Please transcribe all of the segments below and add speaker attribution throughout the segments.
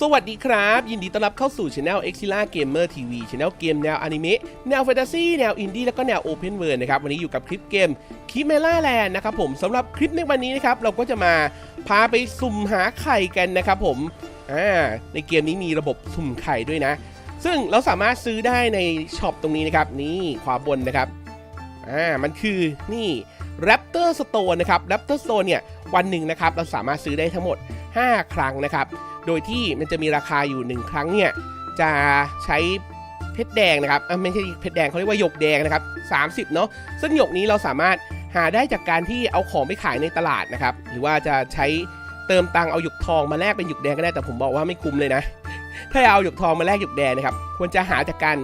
Speaker 1: สวัสดีครับ ยินดีต้อนรับเข้าสู่ช anel Exila Gamer TV ช anel เกมแนวอนิเมะแนวแฟนตาซีแนวอินดี้แล้วก็แนว Open World นะครับ วันนี้อยู่กับคลิปเกม k i m e r a Land นะครับผมสำหรับคลิปในวันนี้นะครับ เราก็จะมาพาไปสุ่มหาไข่กันนะครับผมอ่าในเกมนี้มีระบบสุ่มไข่ด้วยนะ ซึ่งเราสามารถซื้อได้ในช็อปตรงนี้นะครับ นี่ขวาบนนะครับอ่ามันคือนี่ Raptor Store นะครับ Raptor Store เนี่ยวันหนึ่งนะครับเราสามารถซื้อได้ทั้งหมด 5 ครั้งนะครับ โดยที่มันจะมีราคาอยู่ 1 ครั้งเนี่ยจะใช้เพชรแดงนะครับไม่ใช่เพชรแดงเขาเรียกว่าหยกแดงนะครับ 30 เนาะซึ่งหยกนี้เราสามารถหาได้จากการที่เอาของไปขายในตลาดนะครับ หรือว่าจะใช้เติมตังค์เอาหยกทองมาแลกเป็นหยกแดงก็ได้แต่ผมบอกว่าไม่คุ้มเลยนะ ถ้าเอาหยกทองมาแลกหยกแดงนะครับ ควรจะหาจากการ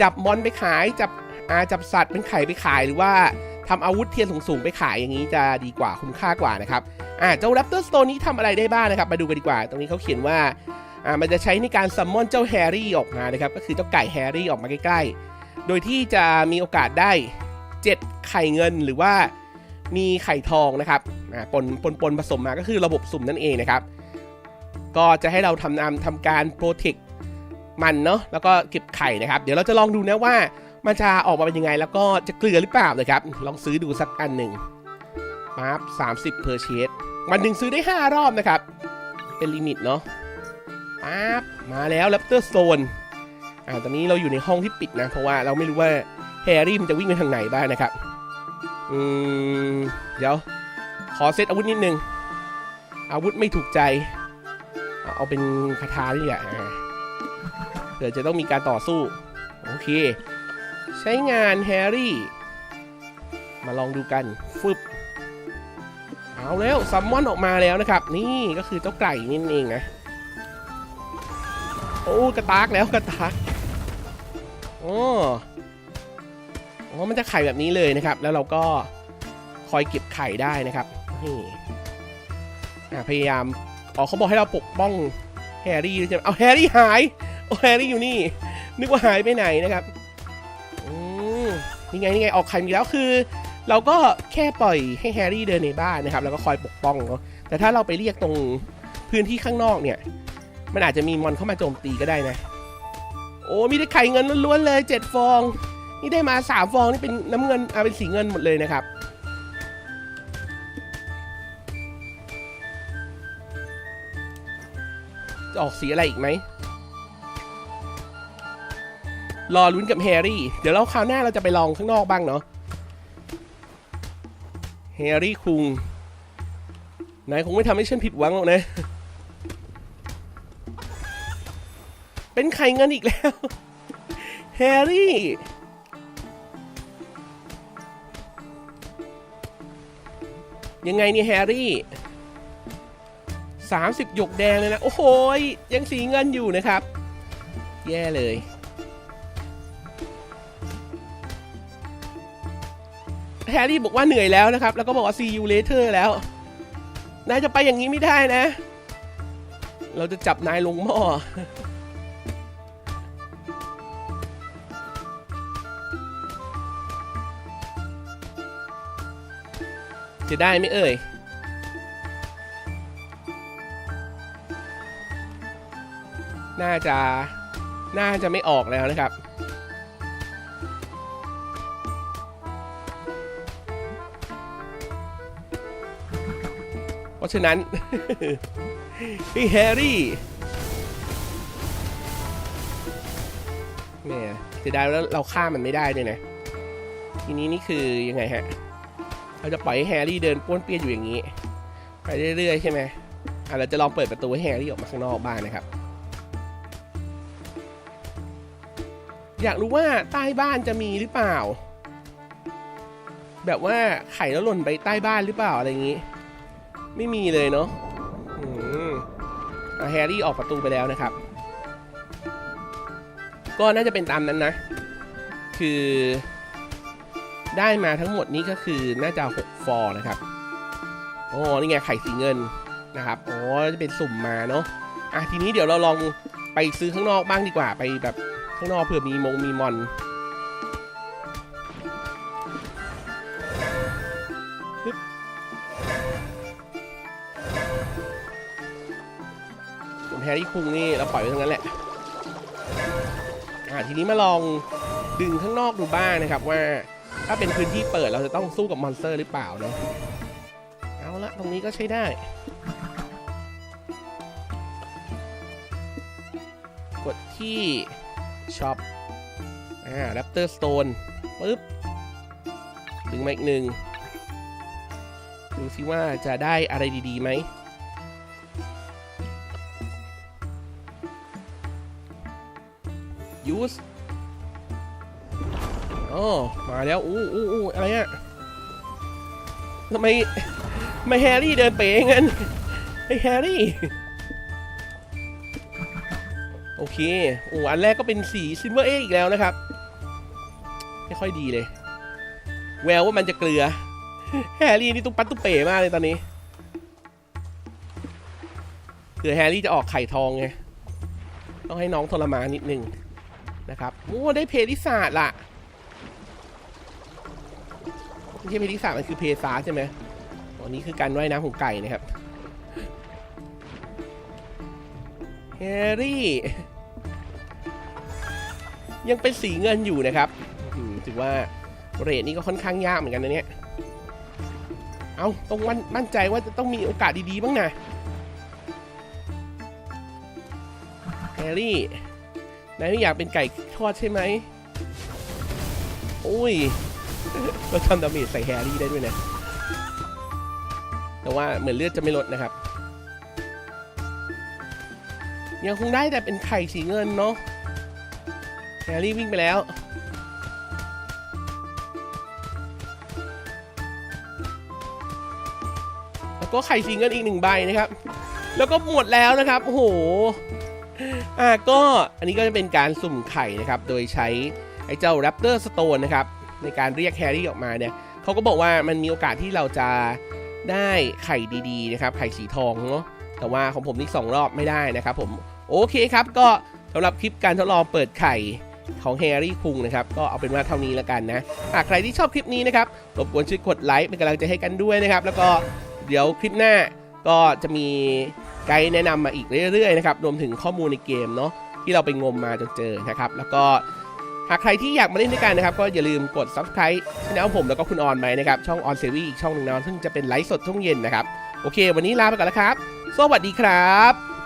Speaker 1: จับมอนไปขายจับอาจับสัตว์เป็นไข่ไปขายหรือว่า ทำอาวุธเทียนสูงๆไปขายอย่างนี้จะดีกว่าคุ้มค่ากว่านะครับอ่าเจ้า Raptor Stone นี้ทำอะไรได้บ้างนะครับมาดูกันดีกว่า ตรงนี้เขาเขียนว่าอ่ามันจะใช้ในการซัมมอนเจ้าแฮร์รี่ออกมานะครับก็คือเจ้าไก่แฮร์รี่ออกมาใกล้ๆ โดยที่จะมีโอกาสได้ 7 ไข่เงินหรือว่ามีไข่ทองนะครับอ่าปนปนปนผสมมาก็คือระบบสุ่มนั่นเองนะครับ ก็จะให้เราทำนำทำการโปรเทคมันเนาะแล้วก็เก็บไข่นะครับ เดี๋ยวเราจะลองดูนะว่า มันจะออกมาเป็นยังไง แล้วก็จะเกลือหรือเปล่านะครับ ลองซื้อดูสักอันหนึ่งปั๊บ30 per chase วันหนึ่งซื้อได้ 5 รอบนะครับ เป็นลิมิตเนาะปั๊บมาแล้ว Raptor Zone อ่าตอนนี้เราอยู่ในห้องที่ปิดนะ เพราะว่าเราไม่รู้ว่าแฮร์รี่มันจะวิ่งไปทางไหนบ้างนะครับ อืม เดี๋ยว ขอเซตอาวุธนิดนึง อาวุธไม่ถูกใจ เอาเป็นคาถาดีกว่าอ่าเดี๋ยวจะต้องมีการต่อสู้ โอเค ใช้งานแฮร์รี่ มาลองดูกันฟึบเอาแล้วซัมมอนออกมาแล้วนะครับ นี่ก็คือเจ้าไก่นี่เองนะโอ้กระตากแล้วกระตากโอ้อ๋อมันจะไข่แบบนี้เลยนะครับ แล้วเราก็คอยเก็บไข่ได้นะครับนี่พยายามอ๋อเขาบอกให้เราปกป้องแฮร์รี่ใช่ไหมเอาแฮร์รี่หายโอ้แฮร์รี่อยู่นี่ นึกว่าหายไปไหนนะครับ นี่ไงนี่ไงออกไข่มีแล้วคือ เราก็แค่ปล่อยให้แฮร์รี่เดินในบ้านนะครับ แล้วก็คอยปกป้องเนาะแต่ถ้าเราไปเรียกตรงพื้นที่ข้างนอกเนี่ย มันอาจจะมีมอนเข้ามาโจมตีก็ได้นะ โอ้มีได้ไข่เงินล้วนๆเลยเจ็ดฟอง นี่ได้มาสามฟองนี่เป็นน้ำเงินเอาเป็นสีเงินหมดเลยนะครับจะออกสีอะไรอีกไหม รอลุ้นกับแฮร์รี่ เดี๋ยวเราคราวหน้าเราจะไปลองข้างนอกบ้างเนาะแฮร์รี่คุงนายคงไม่ทำให้ฉันผิดหวังหรอกนะ เป็นไข่เงินอีกแล้วแฮร์รี่ ยังไงเนี่ยแฮร์รี่30หยกแดงเลยนะ โอ้โหยยังสีเงินอยู่นะครับ แย่เลย แฮร์รี่บอกว่าเหนื่อยแล้วนะครับ แล้วก็บอกว่า see you later แล้วนายจะไปอย่างนี้ไม่ได้นะ เราจะจับนายลงหม้อจะได้ไหมเอ่ย น่าจะ น่าจะไม่ออกแล้วนะครับ ราะฉะนั้นพี่แฮร์รี่แม่เสียดายแล้วเราฆ่ามันไม่ได้ด้วยนะ ทีนี้นี่คือยังไงฮะ เราจะปล่อยให้แฮร์รี่เดินป้วนเปี้ยนอยู่อย่างนี้ ไปเรื่อยๆใช่ไหมอะเราจะลองเปิดประตูให้แฮร์รี่ออกมาข้างนอกบ้างนะครับ อยากรู้ว่าใต้บ้านจะมีหรือเปล่า แบบว่าไข่แล้วหล่นไปใต้บ้านหรือเปล่าอะไรอย่างนี้ ไม่มีเลยเนาะอ,อะแฮร์รี่ออกประตูไปแล้วนะครับ ก็น่าจะเป็นตามนั้นนะ คือ ได้มาทั้งหมดนี้ก็คือน่าจะ 6 ฟองนะครับโอ้นี่ไงไข่สีเงินนะครับโอ้จะเป็นสุ่มมาเนาะอะทีนี้เดี๋ยวเราลองไปซื้อข้างนอกบ้างดีกว่าไปแบบข้างนอกเผื่อมีมงมีมอน ร์รี่คุงนี่เราปล่อยไว้ทั้งนั้นแหละอ่าทีนี้มาลองดึงข้างนอกดูบ้างนะครับว่าถ้าเป็นพื้นที่เปิดเราจะต้องสู้กับมอนสเตอร์หรือเปล่าเนาะเอาละตรงนี้ก็ใช้ได้ กดที่ช็อปอ่า Raptor Stone ปึ๊บดึงมาอีกหนึ่งดูซิว่าจะได้อะไรดีๆไหม use อ๋อมาแล้ว อู้อู้อู้อะไรอะทำไมไม่แฮร์รี่เดินเป๋งั้นไอแฮร์รี่ โอเค โอ้อันแรกก็เป็นสีซิลเวอร์เออีกแล้วนะครับ ไม่ค่อยดีเลย แววว่ามันจะเกลือ แฮร์รี่นี่ตุ้มปัดตุ้มเป๋มากเลยตอนนี้เผื่อแฮร์รี่จะออกไข่ทองไง ต้องให้น้องทรมานนิดนึง นะครับโอ้ได้เพลิศาสตร์ล่ะไม่ใช่เพลิศาสตร์มันคือเพซาใช่ไหมอันนี้คือการว่ายน้ำของไก่นะครับแฮร์รี่ ยังเป็นสีเงินอยู่นะครับถือว่าเรทนี่ก็ค่อนข้างยากเหมือนกันนะเนี่ยเอาต้องมั่นใจว่าจะต้องมีโอกาสดีๆบ้างนะแฮร์รี่ นายไม่อยากเป็นไก่ทอดใช่ไหมโอ้ยเราทำดาเมจใส่แฮร์รี่ได้ด้วยนะ แต่ว่าเหมือนเลือดจะไม่ลดนะครับ ยังคงได้แต่เป็นไข่สีเงินเนาะแฮร์รี่วิ่งไปแล้วแล้วก็ไข่สีเงินอีกหนึ่งใบนะครับ แล้วก็หมดแล้วนะครับ โอ้โห อ่าก็อันนี้ก็จะเป็นการสุ่มไข่นะครับ โดยใช้ไอ้เจ้า Raptor Stone นะครับ ในการเรียกแฮร์รี่ออกมาเนี่ยเขาก็บอกว่ามันมีโอกาสที่เราจะได้ไข่ดีๆนะครับ ไข่สีทองเนาะแต่ว่าของผมนี่สองรอบไม่ได้นะครับผมโอเคครับก็สำหรับคลิปการทดลองเปิดไข่ของแฮร์รี่คุงนะครับ ก็เอาเป็นว่าเท่านี้แล้วกันนะหากใครที่ชอบคลิปนี้นะครับรบกวนช่วยกดไลค์เป็นกำลังใจให้กันด้วยนะครับ แล้วก็เดี๋ยวคลิปหน้าก็จะมี ไกด์แนะนำมาอีกเรื่อยๆนะครับรวมถึงข้อมูลในเกมเนาะที่เราไปงมมาจนเจอนะครับแล้วก็หากใครที่อยากมาเล่นด้วยกันนะครับ ก็อย่าลืมกด subscribe ช่องผมแล้วก็คุณออนไปนะครับช่องออนเซวีอีกช่องหนึ่งนะซึ่งจะเป็นไลฟ์สดทุกเย็นนะครับโอเค วันนี้ลาไปก่อนแล้วครับ สวัสดีครับ